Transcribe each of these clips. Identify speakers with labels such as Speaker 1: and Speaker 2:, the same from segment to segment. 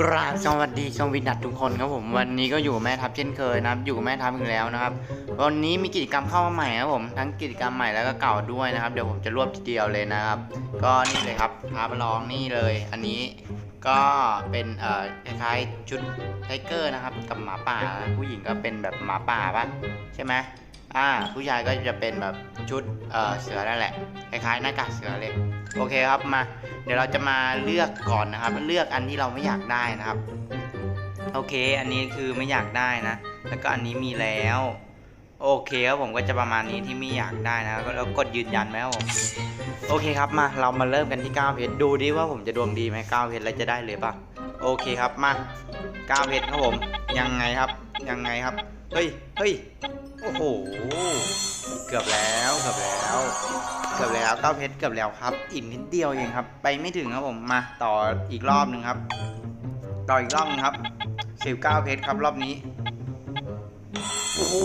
Speaker 1: กราบสวัสดีชมวินัททุกคนครับผมวันนี้ก็อยู่แม่ทัพเช่นเคยนะครับ อยู่กับแม่ทัพอีกแล้วนะครับ วันนี้มีกิจกรรมเข้ามาใหม่ครับผมทั้งกิจกรรมใหม่แล้วก็เก่าด้วยนะครับเดี๋ยวผมจะรวบทีเดียวเลยนะครับ ก็นี่เลยครับพาไปลองนี่เลย อันนี้ก็เป็นเอ่อคล้ายๆชุดไทเกอร์นะครับ กับหมาป่าผู้หญิงก็เป็นแบบหมาป่าปะใช่ไหม อ่าผู้ชายก็จะเป็นแบบชุดเอ่อเสือนั่นแหละคล้ายๆหน้ากากเสือเลยโอเคครับมา เดี๋ยวเราจะมาเลือกก่อนนะครับ เลือกอันที่เราไม่อยากได้นะครับ โอเค อันนี้คือไม่อยากได้นะ แล้วก็อันนี้มีแล้ว โอเคครับผมก็จะประมาณนี้ที่ไม่อยากได้นะแล้วกดยืนยันไหมครับผมโอเคครับมาเรามาเริ่มกันที่9เพชรดูดิว่าผมจะดวงดีไหม9เพชรแล้วจะได้เลยปะโอเคครับมา9เพชรครับผมยังไงครับยังไงครับ เฮ้ย เฮ้ย โอ้โห เกือบแล้ว เกือบแล้ว เกือบแล้วเก้าเพชรเกือบแล้วครับ อีกนิดเดียวเองครับ ไปไม่ถึงครับผม มาต่ออีกรอบหนึ่งครับ ต่ออีกรอบหนึงครับสิบเก้าเพชรครับรอบนี้ โอ้โห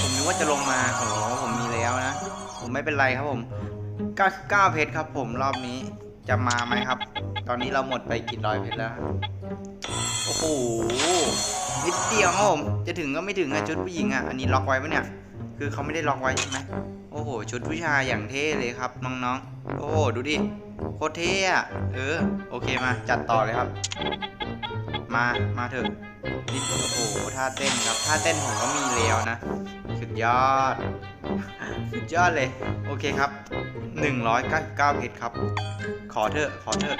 Speaker 1: ผมนึกว่าจะลงมา โอ้โห ผมมีแล้วนะ ผมไม่เป็นไรครับผมเก้าเก้าเพชรครับผมรอบนี้ จะมาไหมครับ ตอนนี้เราหมดไปกี่ร้อยเพชรแล้วโอ้โหนิดเดียวครับผมจะถึงก็ไม่ถึงอะชุดผู้หญิงอะอันนี้ล็อกไว้ปะเนี่ย คือเขาไม่ได้ล็อกไว้ใช่ไหมโอ้โห ชุดผู้ชายอย่างเท่เลยครับน้องๆโอ้โหดูดิโคตรเท่อะเออโอเคมาจัดต่อเลยครับ มามาเถอะนี่โอ้โหท่าเต้นครับท่าเต้นผมก็มีแล้วนะสุดยอด สุดยอดเลย โอเคครับ 199เพชรครับ ขอเถอะ ขอเถอะ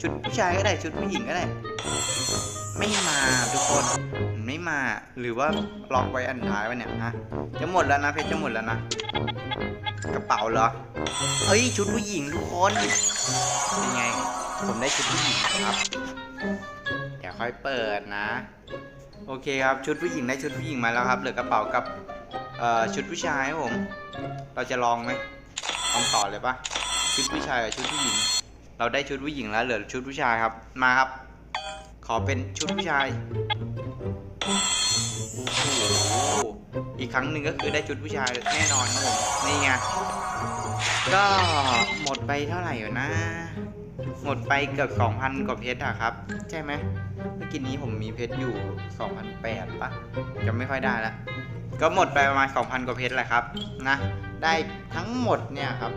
Speaker 1: ชุดผู้ชายก็ได้ ชุดผู้หญิงก็ได้ ไม่มาทุกคน ไม่มา หรือว่าล็อกไว้อันท้ายวะเนี่ยฮะ จะหมดแล้วนะเพชรจะหมดแล้วนะ กระเป๋าเหรอ เฮ้ย ชุดผู้หญิงทุกคน เป็นไง ผมได้ชุดผู้หญิงครับ เดี๋ยวค่อยเปิดนะ โอเคครับ ชุดผู้หญิงได้ชุดผู้หญิงมาแล้วครับ เหลือกระเป๋ากับ เอ่อชุดผู้ชายครับผม เราจะลองไหมลองต่อเลยปะชุดผู้ชายกับชุดผู้หญิง เราได้ชุดผู้หญิงแล้วเหลือชุดผู้ชายครับ มาครับ ขอเป็นชุดผู้ชายอีกครั้งหนึ่งก็คือได้ชุดผู้ชายแน่นอนครับผมนี่ไงก็หมดไปเท่าไหร่อยู่นะ หมดไปเกือบ2,000 กว่าเพชรอะครับ ใช่ไหมเมื่อกี้นี้ผมมีเพชรอยู่ 2,800ปะจำไม่ค่อยได้ละ ก็หมดไปประมาณ 2,000 กว่าเพชรแหละครับนะ ได้ทั้งหมดเนี่ยครับ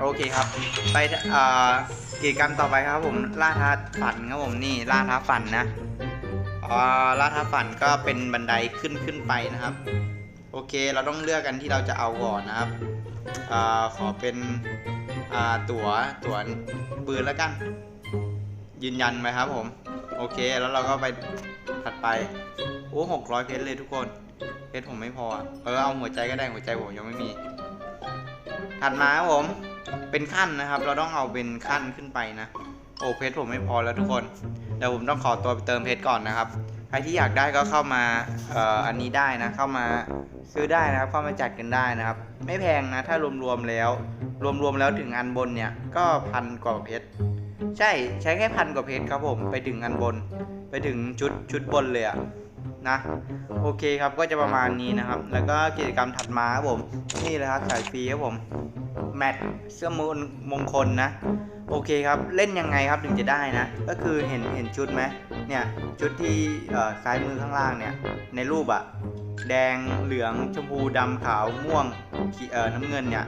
Speaker 1: โอเคครับ ไปเอ่อกิจกรรมต่อไปครับผม ล่าท้าฝันครับผมนี่ล่าท้าฝันนะอ่าล่าท้าฝันก็เป็นบันไดขึ้นขึ้นไปนะครับ โอเคเราต้องเลือกกันที่เราจะเอาก่อนนะครับอ่าขอเป็นอ่าตั๋วตั๋วปืนแล้วกัน ยืนยันไหมครับผม โอเคแล้วเราก็ไปถัดไปโอ้หกร้อยเพชรเลยทุกคน เพชรผมไม่พอ เออเอาหัวใจก็ได้หัวใจผมยังไม่มี ถัดมาครับผม เป็นขั้นนะครับ เราต้องเอาเป็นขั้นขึ้นไปนะ โอ้เพชรผมไม่พอแล้วทุกคน เดี๋ยวผมต้องขอตัวไปเติมเพชรก่อนนะครับใครที่อยากได้ก็เข้ามาเอ่ออันนี้ได้นะ เข้ามาซื้อได้นะครับ เข้ามาจัดกันได้นะครับ ไม่แพงนะ ถ้ารวมๆแล้ว รวมๆแล้วถึงอันบนเนี่ย ก็พันกว่าเพชร ใช่ใช้แค่พันกว่าเพชรครับผมไปถึงอันบน ไปถึงชุดชุดบนเลยอะนะโอเคครับก็จะประมาณนี้นะครับ แล้วก็กิจกรรมถัดมาครับผม นี่เลยครับสายฟรีครับผมแมทเสื้อมงมงคลนะ โอเคครับเล่นยังไงครับถึงจะได้นะ ก็คือเห็นเห็นชุดไหมเนี่ยชุดที่ซ้ายมือข้างล่างเนี่ยในรูปอะ แดงเหลืองชมพูดำขาวม่วงเอ่อน้ำเงินเนี่ย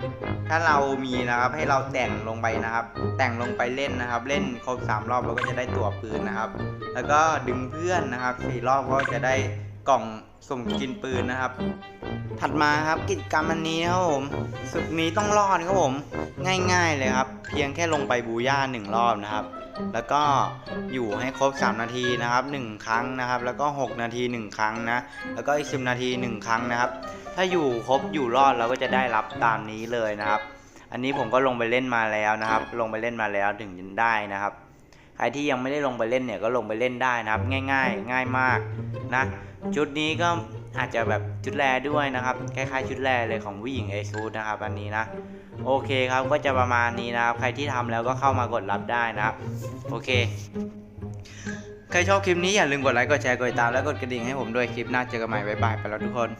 Speaker 1: ถ้าเรามีนะครับให้เราแต่งลงไปนะครับ แต่งลงไปเล่นนะครับ เล่นครบสามรอบเราก็จะได้ตั๋วปืนนะครับ แล้วก็ดึงเพื่อนนะครับสี่รอบก็จะได้ กล่องสุ่มกินปืนนะครับ ถัดมาครับกิจกรรมอันนี้ครับผมศึกนี้ต้องรอดครับผม ง่ายๆเลยครับ เพียงแค่ลงไปบูย่าหนึ่งรอบนะครับ แล้วก็อยู่ให้ครบ 3 นาทีนะครับ 1 ครั้งนะครับ แล้วก็ 6 นาที 1 ครั้งนะ แล้วก็อีก 10 นาที 1 ครั้งนะครับ ถ้าอยู่ครบอยู่รอดเราก็จะได้รับตามนี้เลยนะครับ อันนี้ผมก็ลงไปเล่นมาแล้วนะครับ ลงไปเล่นมาแล้วถึงได้นะครับ ครที่ยังไม่ได้ลงไปเล่นเนี่ยก็ลงไปเล่นได้นะครับ ง่ายๆ ง่ายมากนะชุดนี้ก็อาจจะแบบชุดแรด้วยนะครับคล้ายๆชุดแรเลยของผู้หญิงเอซูดนะครับอันนี้นะโอเคครับก็จะประมาณนี้นะครับ ใครที่ทำแล้วก็เข้ามากดรับได้นะครับ โอเค ใครชอบคลิปนี้อย่าลืมกดไลค์กดแชร์กดติดตามและกดกระดิ่งให้ผมด้วยคลิปหน้าเจอกันใหม่บ๊ายบายไปแล้วทุกคน